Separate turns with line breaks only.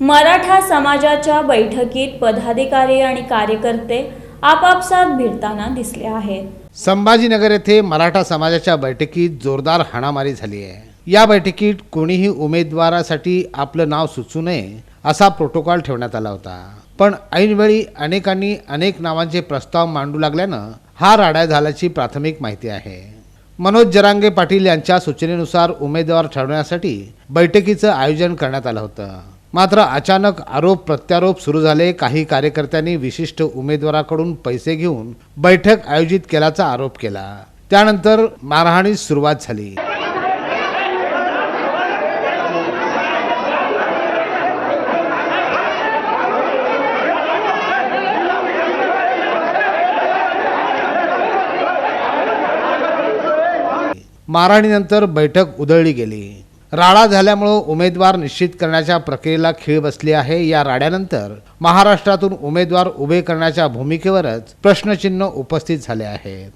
मराठा समाजाच्या बैठकीत पदाधिकारी आणि कार्यकर्ते आपापसात भिडताना दिसले आहेत.
संभाजीनगर येथे मराठा समाजाच्या बैठकीत जोरदार हाणामारी झाली आहे. या बैठकीत कोणीही उमेदवारासाठी आपलं नाव सुचू नये असा प्रोटोकॉल ठेवण्यात आला होता. पण ऐनवेळी अनेकांनी अनेक नावांचे प्रस्ताव मांडू लागल्यानं हा राडा झाल्याची प्राथमिक माहिती आहे. मनोज जरांगे पाटील यांच्या सूचनेनुसार उमेदवार ठरवण्यासाठी बैठकीचं आयोजन करण्यात आलं होतं. मात्र अचानक आरोप प्रत्यारोप सुरू झाले. काही कार्यकर्त्यांनी विशिष्ट उमेदवाराकडून पैसे घेऊन बैठक आयोजित केल्याचा आरोप केला. त्यानंतर मारहाणीस सुरुवात झाली. मारहाणीनंतर बैठक उधळली गेली. राडा झाल्यामुळं उमेदवार निश्चित करण्याच्या प्रक्रियेला खीळ बसली आहे. या राड्यानंतर महाराष्ट्रातून उमेदवार उभे करण्याच्या भूमिकेवरच प्रश्नचिन्ह उपस्थित झाले आहेत.